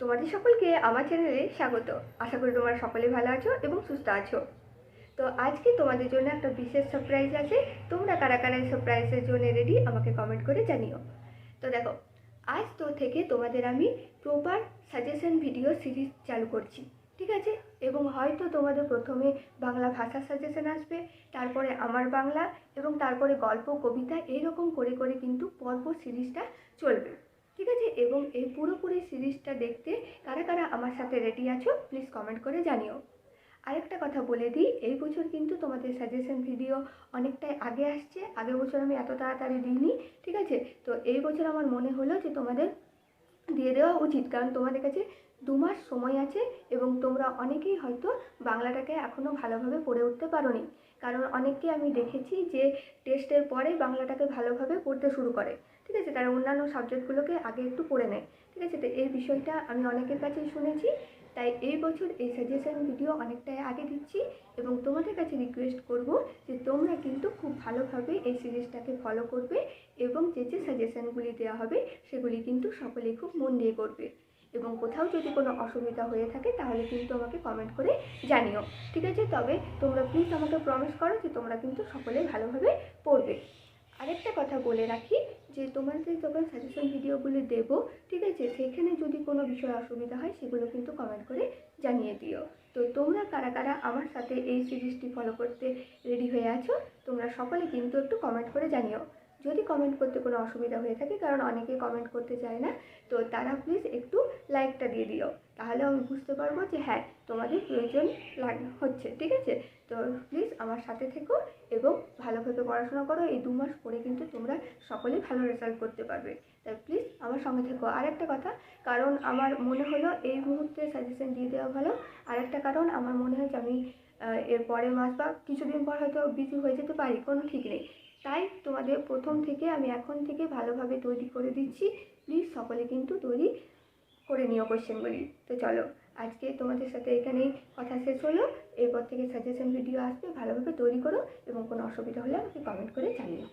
তোমাদের সকলকে আমার চ্যানেলে স্বাগত। আশা করি তোমরা সকলে ভালো আছো এবং সুস্থ আছো। তো আজকে তোমাদের জন্য একটা বিশেষ সারপ্রাইজ আছে। তোমরা কারা কারা এই সারপ্রাইজের জন্য রেডি আমাকে কমেন্ট করে জানিও। তো দেখো, আজ তো থেকে তোমাদের আমি প্রপার সাজেশন ভিডিও সিরিজ চালু করছি, ঠিক আছে? এবং হয়তো তোমাদের প্রথমে বাংলা ভাষার সাজেশন আসবে, তারপরে আমার বাংলা এবং তারপরে গল্প, কবিতা এইরকম করে করে কিন্তু পরপর সিরিজটা চলবে। এবং এই পুরোপুরি সিরিজটা দেখতে কারা কারা আমার সাথে রেডি আছো প্লিজ কমেন্ট করে জানিও। আরেকটা কথা বলে দিই, এই বছর কিন্তু তোমাদের সাজেশন ভিডিও অনেকটাই আগে আসছে। আগের বছর আমি এত তাড়াতাড়ি দিইনি, ঠিক আছে? তো এই বছর আমার মনে হলো যে তোমাদের দিয়ে দেওয়া উচিত, কারণ তোমাদের কাছে দু মাস সময় আছে এবং তোমরা অনেকেই হয়তো বাংলাটাকে এখনও ভালোভাবে পড়ে উঠতে পারোনি। কারণ অনেককে আমি দেখেছি যে টেস্টের পরে বাংলাটাকে ভালোভাবে পড়তে শুরু করে। ঠিক আছে? তারা অন্যান্য সাবজেক্টগুলোকে আগে একটু পড়ে নেয়। ঠিক আছে? তো এই বিষয়টা আমি অনেকের কাছেই শুনেছি। তাই এই বছর এই সাজেশন ভিডিও অনেকটাই আগে দিচ্ছি এবং তোমাদের কাছে রিকোয়েস্ট করব যে তোমরা কিন্তু খুব ভালোভাবে এই সিরিজটাকে ফলো করবে এবং যে যে সাজেশনগুলি দেওয়া হবে সেগুলি কিন্তু সকলেই খুব মন দিয়ে করবে। এবং কোথাও যদি কোনো অসুবিধা হয়ে থাকে, তাহলে কিন্তু আমাকে কমেন্ট করে জানিও। ঠিক আছে? তবে তোমরা প্লিজ আমাকে প্রমিস করো যে তোমরা কিন্তু সকলে ভালোভাবে পড়বে। আরেকটা কথা বলে রাখি, যে তোমাদের যখন সাজেশন ভিডিওগুলি দেব, ঠিক আছে? সেখানে যদি কোনো বিষয় অসুবিধা হয়, সেগুলো কিন্তু কমেন্ট করে জানিয়ে দিও। তো তোমরা কারা কারা আমার সাথে এই সিরিজটি ফলো করতে রেডি হয়ে আছো, তোমরা সকলে কিন্তু একটু কমেন্ট করে জানিও। যদি কমেন্ট করতে কোনো অসুবিধা হয়ে থাকে, কারণ অনেকে কমেন্ট করতে চায় না, তো তারা প্লিজ একটু লাইকটা দিয়ে দিও। তাহলে আমি বুঝতে পারব যে হ্যাঁ তোমাদের প্রয়োজন লাগ, হচ্ছে, ঠিক আছে? তো প্লিজ আমার সাথে থেকো এবং ভালোভাবে পড়াশোনা করো। এই দু মাস পরে কিন্তু তোমরা সকলেই ভালো রেজাল্ট করতে পারবে। তাই প্লিজ আমার সঙ্গে থেকো। আরেকটা কথা, কারণ আমার মনে হলো এই মুহূর্তে সাজেশন দিয়ে দেওয়া ভালো। আরেকটা কারণ, আমার মনে হয় যে আমি এর পরের মাস বা কিছুদিন পর হয়তো বিজি হয়ে যেতে পারি, কোনো ঠিক নেই। তাই তোমাদের প্রথম থেকে আমি এখন থেকে ভালোভাবে তৈরি করে দিচ্ছি। প্লিজ সকলে কিন্তু তৈরি করে নিও কোশ্চেনগুলি তো চলো, আজকে তোমাদের সাথে এখানেই কথা শেষ হলো। এরপর থেকে সাজেশন ভিডিও আসবে, ভালোভাবে তৈরি করো এবং কোনো অসুবিধা হলে আমাকে কমেন্ট করে জানিও।